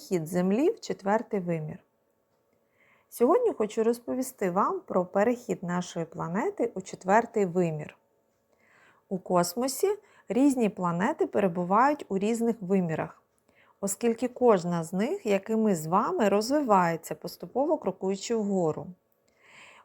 перехід Землі в четвертий вимір. Сьогодні хочу розповісти вам про перехід нашої планети у четвертий вимір. У космосі різні планети перебувають у різних вимірах, оскільки кожна з них, як і ми з вами, розвивається, поступово крокуючи вгору.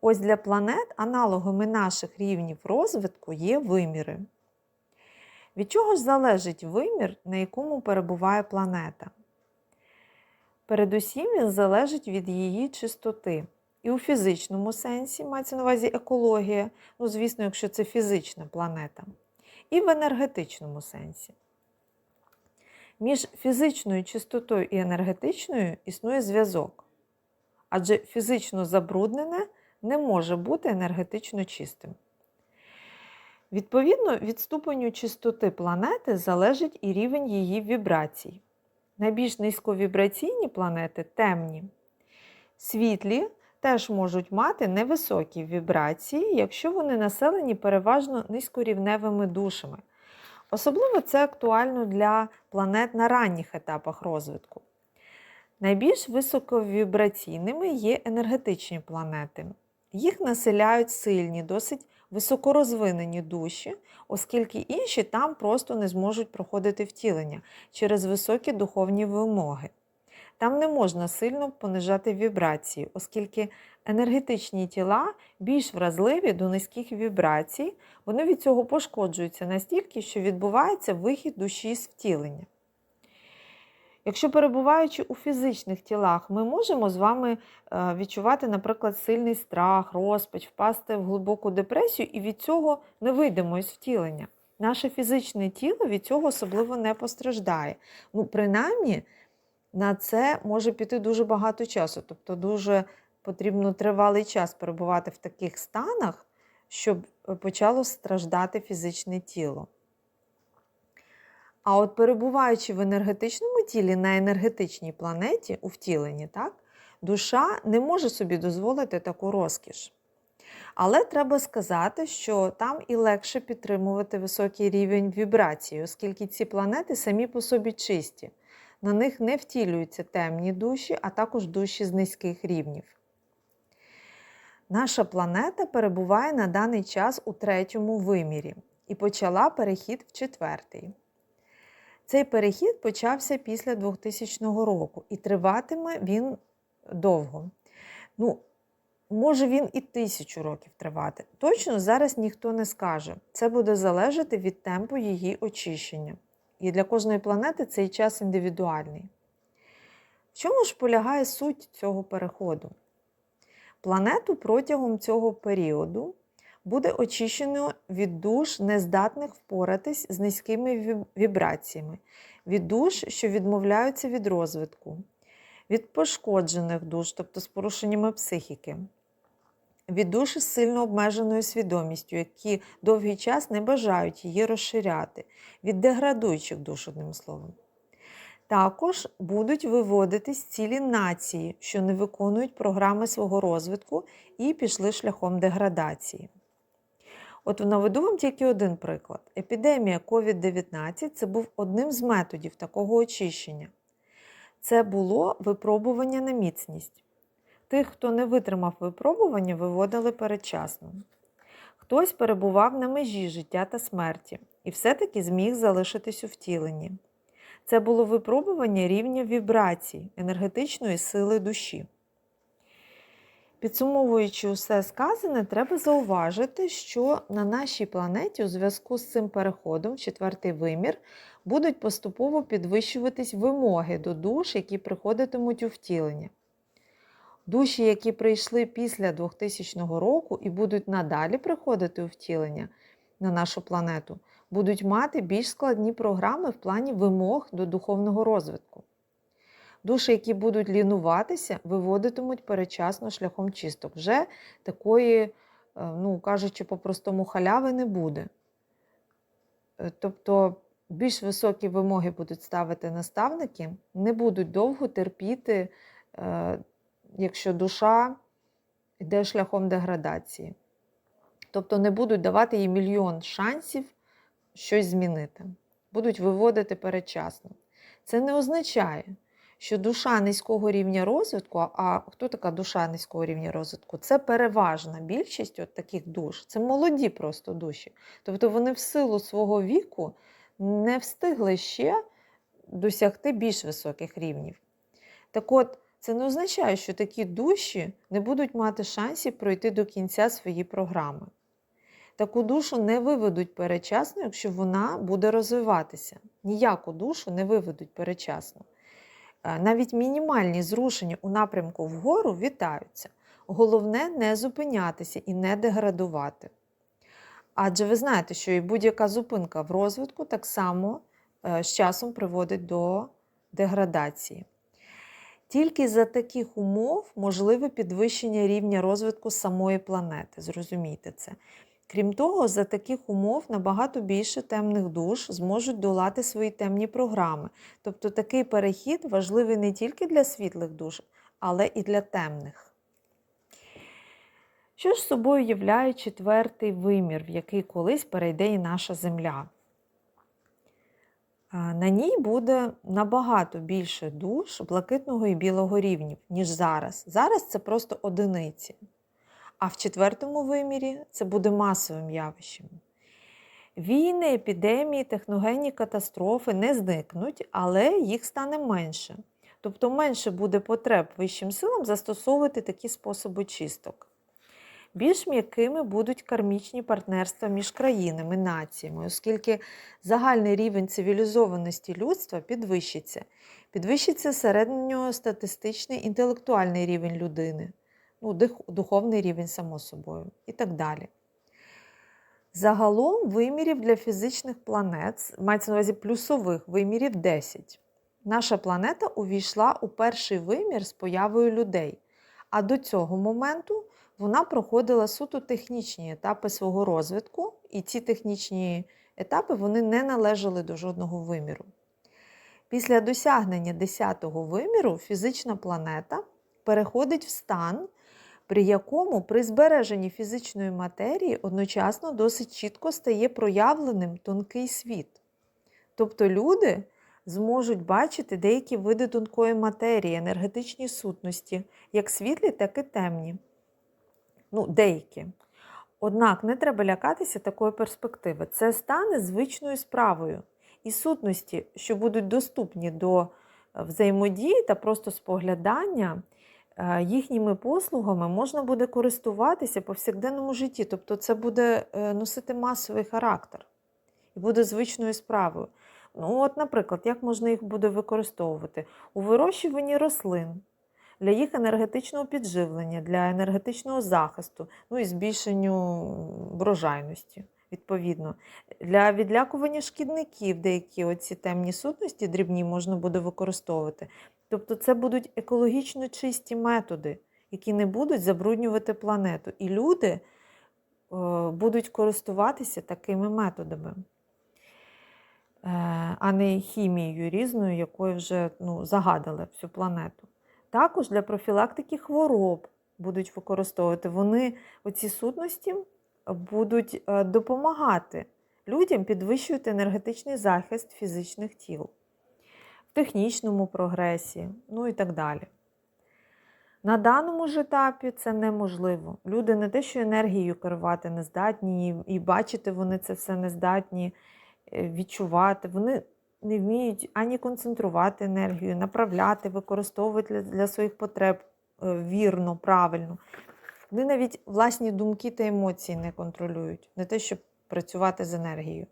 Ось для планет аналогами наших рівнів розвитку є виміри. Від чого ж залежить вимір, на якому перебуває планета? Передусім він залежить від її чистоти. І у фізичному сенсі мається на увазі екологія, ну, звісно, якщо це фізична планета, і в енергетичному сенсі. Між фізичною чистотою і енергетичною існує зв'язок. Адже фізично забруднене не може бути енергетично чистим. Відповідно, від ступеню чистоти планети залежить і рівень її вібрацій. Найбільш низьковібраційні планети темні. Світлі теж можуть мати невисокі вібрації, якщо вони населені переважно низькорівневими душами. Особливо це актуально для планет на ранніх етапах розвитку. Найбільш високовібраційними є енергетичні планети. Їх населяють сильні, досить високорозвинені душі, оскільки інші там просто не зможуть проходити втілення через високі духовні вимоги. Там не можна сильно понижати вібрації, оскільки енергетичні тіла більш вразливі до низьких вібрацій, вони від цього пошкоджуються настільки, що відбувається вихід душі з втілення. Якщо перебуваючи у фізичних тілах, ми можемо з вами е, відчувати, наприклад, сильний страх, розпач, впасти в глибоку депресію і від цього не вийдемо із втілення. Наше фізичне тіло від цього особливо не постраждає. Ну, принаймні, на це може піти дуже багато часу, тобто дуже потрібно тривалий час перебувати в таких станах, щоб е, почало страждати фізичне тіло. А от перебуваючи в енергетичному тілі на енергетичній планеті у втіленні, так, душа не може собі дозволити таку розкіш. Але треба сказати, що там і легше підтримувати високий рівень вібрації, оскільки ці планети самі по собі чисті. На них не втілюються темні душі, а також душі з низьких рівнів. Наша планета перебуває на даний час у третьому вимірі і почала перехід в четвертий. Цей перехід почався після 2000 року і триватиме він довго. Ну, Може він і тисячу років тривати. Точно зараз ніхто не скаже. Це буде залежати від темпу її очищення. І для кожної планети цей час індивідуальний. В чому ж полягає суть цього переходу? Планету протягом цього періоду буде очищено від душ, нездатних впоратись з низькими вібраціями, від душ, що відмовляються від розвитку, від пошкоджених душ, тобто з порушеннями психіки, від душ з сильно обмеженою свідомістю, які довгий час не бажають її розширяти, від деградуючих душ, одним словом. Також будуть виводитись цілі нації, що не виконують програми свого розвитку і пішли шляхом деградації. От наведу вам тільки один приклад. Епідемія COVID-19 це був одним з методів такого очищення. Це було випробування на міцність. Тих, хто не витримав випробування, виводили передчасно. Хтось перебував на межі життя та смерті і все-таки зміг залишитись у втіленні. Це було випробування рівня вібрацій, енергетичної сили душі. Підсумовуючи усе сказане, треба зауважити, що на нашій планеті у зв'язку з цим переходом в четвертий вимір будуть поступово підвищуватись вимоги до душ, які приходитимуть у втілення. Душі, які прийшли після 2000 року і будуть надалі приходити у втілення на нашу планету, будуть мати більш складні програми в плані вимог до духовного розвитку. Душі, які будуть лінуватися, виводитимуть передчасно шляхом чисток. Вже такої, е, ну кажучи, по-простому халяви не буде. Е, тобто більш високі вимоги будуть ставити наставники, не будуть довго терпіти, е, якщо душа йде шляхом деградації. Тобто не будуть давати їй мільйон шансів щось змінити. Будуть виводити передчасно. Це не означає, що душа низького рівня розвитку, а хто така душа низького рівня розвитку? Це переважна більшість от таких душ, це молоді просто душі. Тобто вони в силу свого віку не встигли ще досягти більш високих рівнів. Так от, це не означає, що такі душі не будуть мати шансів пройти до кінця свої програми. Таку душу не виведуть перечасно, якщо вона буде розвиватися. Ніяку душу не виведуть перечасно. Е, Навіть мінімальні зрушення у напрямку вгору вітаються. Головне не зупинятися і не деградувати. Адже ви знаєте, що і будь-яка зупинка в розвитку так само е, з часом приводить до деградації. Тільки за таких умов можливе підвищення рівня розвитку самої планети. Зрозумійте це. Крім того, за таких умов набагато більше темних душ зможуть долати свої темні програми. Тобто такий перехід важливий не тільки для світлих душ, але і для темних. Що ж собою являє четвертий вимір, в який колись перейде і наша Земля? На ній буде набагато більше душ блакитного і білого рівнів, ніж зараз. Зараз це просто одиниці. А в четвертому вимірі це буде масовим явищем. Війни, епідемії, техногенні катастрофи не зникнуть, але їх стане менше. Тобто менше буде потреб вищим силам застосовувати такі способи чисток. Більш м'якими будуть кармічні партнерства між країнами, націями, оскільки загальний рівень цивілізованості людства підвищиться. Підвищиться середньостатистичний інтелектуальний рівень людини, ну, духовний рівень, само собою, і так далі. Загалом вимірів для фізичних планет, мається на увазі плюсових вимірів 10. Наша планета увійшла у перший вимір з появою людей, а до цього моменту вона проходила суто технічні етапи свого розвитку, і ці технічні етапи вони не належали до жодного виміру. Після досягнення 10-го виміру фізична планета переходить в стан, при якому при збереженні фізичної матерії одночасно досить чітко стає проявленим тонкий світ. Тобто люди зможуть бачити деякі види тонкої матерії, енергетичні сутності, як світлі, так і темні. Ну, деякі. Однак не треба лякатися такої перспективи. Це стане звичною справою. І сутності, що будуть доступні до е, взаємодії та просто споглядання, їхніми послугами можна буде користуватися повсякденному житті. Тобто це буде е, носити масовий характер і буде звичною справою. Ну, от, наприклад, як можна їх буде використовувати? У вирощуванні рослин для їх енергетичного підживлення, для енергетичного захисту, ну і збільшенню врожайності, відповідно. Для відлякування шкідників деякі оці темні сутності дрібні можна буде використовувати. Тобто це будуть екологічно чисті методи, які не будуть забруднювати планету. І люди е, будуть користуватися такими методами. Е, а не хімією різною, якою вже ну, загадали всю планету. Також для профілактики хвороб будуть використовувати. Вони оці сутності будуть е, допомагати людям підвищувати енергетичний захист фізичних тіл, технічному прогресі, ну і так далі. На даному ж етапі це неможливо. Люди не те, що енергією керувати не здатні, і- бачити вони це все не здатні, е, відчувати. Вони не вміють ані концентрувати енергію, направляти, використовувати для, для своїх потреб е, вірно, правильно. Вони навіть власні думки та емоції не контролюють, не те, щоб працювати з енергією.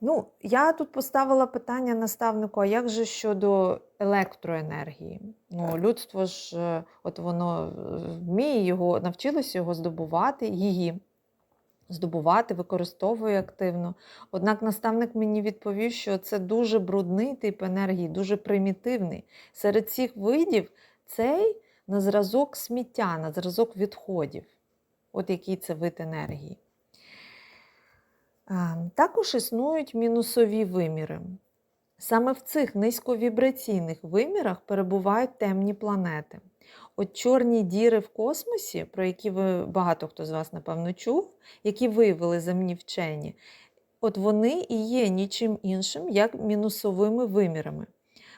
Ну, я тут поставила питання наставнику: а як же щодо електроенергії? Ну, людство ж, е, от воно е, вміє його, навчилося його здобувати, її здобувати, використовує активно. Однак наставник мені відповів, що це дуже брудний тип енергії, дуже примітивний. Серед цих видів цей на зразок сміття, на зразок відходів. От який це вид енергії. Також існують мінусові виміри. Саме в цих низьковібраційних вимірах перебувають темні планети. От чорні діри в космосі, про які ви багато хто з вас, напевно, чув, які виявили земні вчені, от вони і є нічим іншим, як мінусовими вимірами.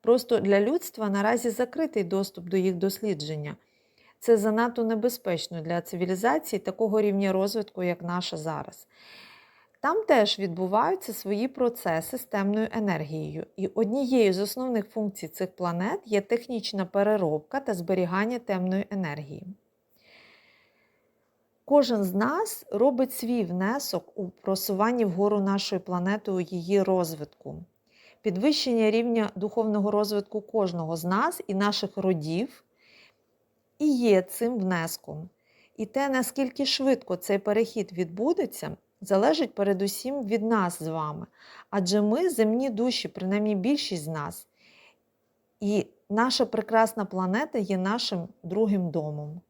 Просто для людства наразі закритий доступ до їх дослідження. Це занадто небезпечно для цивілізації такого рівня розвитку, як наша зараз. Там теж відбуваються свої процеси з темною енергією, і однією з основних функцій цих планет є технічна переробка та зберігання темної енергії. Кожен з нас робить свій внесок у просуванні вгору нашої планети у її розвитку. Підвищення рівня духовного розвитку кожного з нас і наших родів і є цим внеском. І те, наскільки швидко цей перехід відбудеться, залежить передусім від нас з вами. Адже ми земні душі, принаймні більшість з нас. І наша прекрасна планета є нашим другим домом.